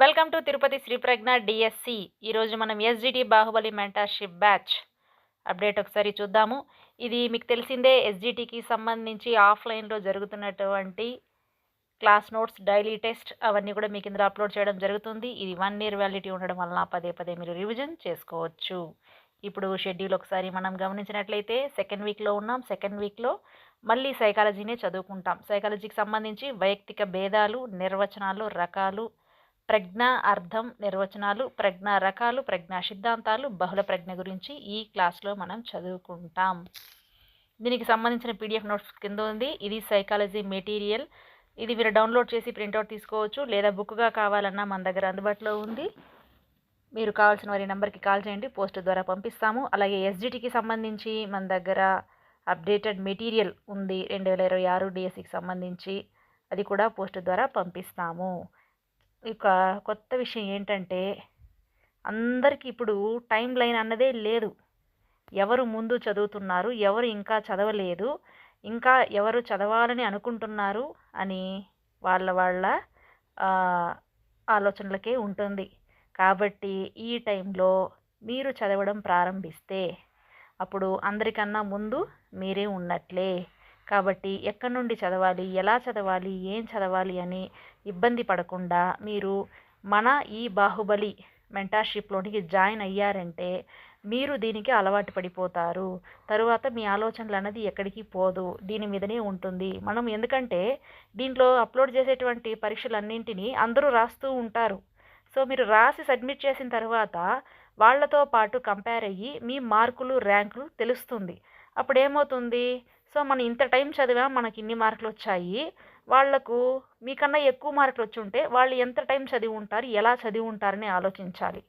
Welcome to Tirupati Sri Pragna DSC ఈరోజు మనం SGT Baahubali mentorship batch update ఒకసారి చూద్దాము. ఇది మీకు తెలిసిందే ఎస్జిటికి సంబంధించి ఆఫ్లైన్లో జరుగుతున్నటువంటి క్లాస్ నోట్స్ డైలీ టెస్ట్ అవన్నీ కూడా మీకు ఇందులో అప్లోడ్ చేయడం జరుగుతుంది. ఇది వన్ ఇయర్ వ్యాలిటీ ఉండడం వలన పదే పదే మీరు రివిజన్ చేసుకోవచ్చు. ఇప్పుడు షెడ్యూల్ ఒకసారి మనం గమనించినట్లయితే సెకండ్ వీక్లో ఉన్నాం. సెకండ్ వీక్లో మళ్ళీ సైకాలజీనే చదువుకుంటాం. సైకాలజీకి సంబంధించి వైయక్తిక భేదాలు నిర్వచనాలు రకాలు ప్రజ్ఞ అర్థం నిర్వచనాలు ప్రజ్ఞ రకాలు ప్రజ్ఞా సిద్ధాంతాలు బహుళ ప్రజ్ఞ గురించి ఈ క్లాస్లో మనం చదువుకుంటాం. దీనికి సంబంధించిన పీడిఎఫ్ నోట్స్ కింద ఉంది. ఇది సైకాలజీ మెటీరియల్. ఇది మీరు డౌన్లోడ్ చేసి ప్రింట్అవుట్ తీసుకోవచ్చు లేదా బుక్గా కావాలన్నా మన దగ్గర అందుబాటులో ఉంది. మీరు కావాల్సిన వారి నెంబర్కి కాల్ చేయండి. పోస్ట్ ద్వారా పంపిస్తాము. అలాగే ఎస్జిటికి సంబంధించి మన దగ్గర అప్డేటెడ్ మెటీరియల్ ఉంది. రెండు వేల ఇరవై ఆరు డిఎస్సికి సంబంధించి అది కూడా పోస్ట్ ద్వారా పంపిస్తాము. ఇక కొత్త విషయం ఏంటంటే అందరికీ ఇప్పుడు టైం లైన్ అన్నదే లేదు. ఎవరు ముందు చదువుతున్నారు ఎవరు ఇంకా చదవలేదు ఇంకా ఎవరు చదవాలని అనుకుంటున్నారు అని వాళ్ళ వాళ్ళ ఆలోచనలకే ఉంటుంది. కాబట్టి ఈ టైంలో మీరు చదవడం ప్రారంభిస్తే అప్పుడు అందరికన్నా ముందు మీరే ఉన్నట్లే. కాబట్టి ఎక్కడి నుండి చదవాలి ఎలా చదవాలి ఏం చదవాలి అని ఇబ్బంది పడకుండా మీరు మన ఈ బాహుబలి మెంటార్షిప్లోనికి జాయిన్ అయ్యారంటే మీరు దీనికి అలవాటు పడిపోతారు. తరువాత మీ ఆలోచనలు అన్నది ఎక్కడికి పోదు. దీని మీదనే ఉంటుంది. మనం ఎందుకంటే దీంట్లో అప్లోడ్ చేసేటువంటి పరీక్షలన్నింటినీ అందరూ రాస్తూ ఉంటారు. సో మీరు రాసి సబ్మిట్ చేసిన తర్వాత వాళ్ళతో పాటు కంపేర్ అయ్యి మీ మార్కులు ర్యాంకులు తెలుస్తుంది. అప్పుడు ఏమవుతుంది సో మనం ఇంత టైం చదివా మనకి ఇన్ని మార్కులు వచ్చాయి వాళ్ళకు మీకన్నా ఎక్కువ మార్కులు వచ్చి ఉంటే వాళ్ళు ఎంత టైం చదివి ఉంటారు ఎలా చదివి ఉంటారని ఆలోచించాలి.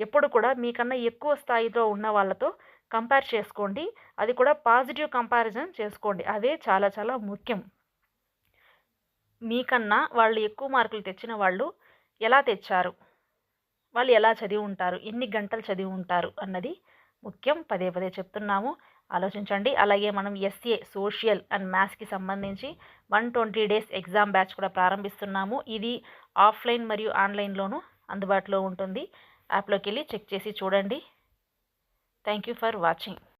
ఎప్పుడు కూడా మీకన్నా ఎక్కువ స్థాయిలో ఉన్న వాళ్ళతో కంపేర్ చేసుకోండి. అది కూడా పాజిటివ్ కంపారిజన్ చేసుకోండి. అదే చాలా చాలా ముఖ్యం. మీకన్నా వాళ్ళు ఎక్కువ మార్కులు తెచ్చిన వాళ్ళు ఎలా తెచ్చారు? వాళ్ళు ఎలా చదివి ఉంటారు? ఎన్ని గంటలు చదివి ఉంటారు? అన్నది ముఖ్యం. పదే పదే చెప్తున్నాము. ఆలోచించండి. అలాగే మనం ఎస్ఏ సోషల్ అండ్ మ్యాథ్స్కి సంబంధించి one twenty days exam batch కూడా ప్రారంభిస్తున్నాము. ఇది ఆఫ్లైన్ మరియు ఆన్లైన్లోనూ అందుబాటులో ఉంటుంది. యాప్లోకి వెళ్ళి చెక్ చేసి చూడండి. Thank you for watching.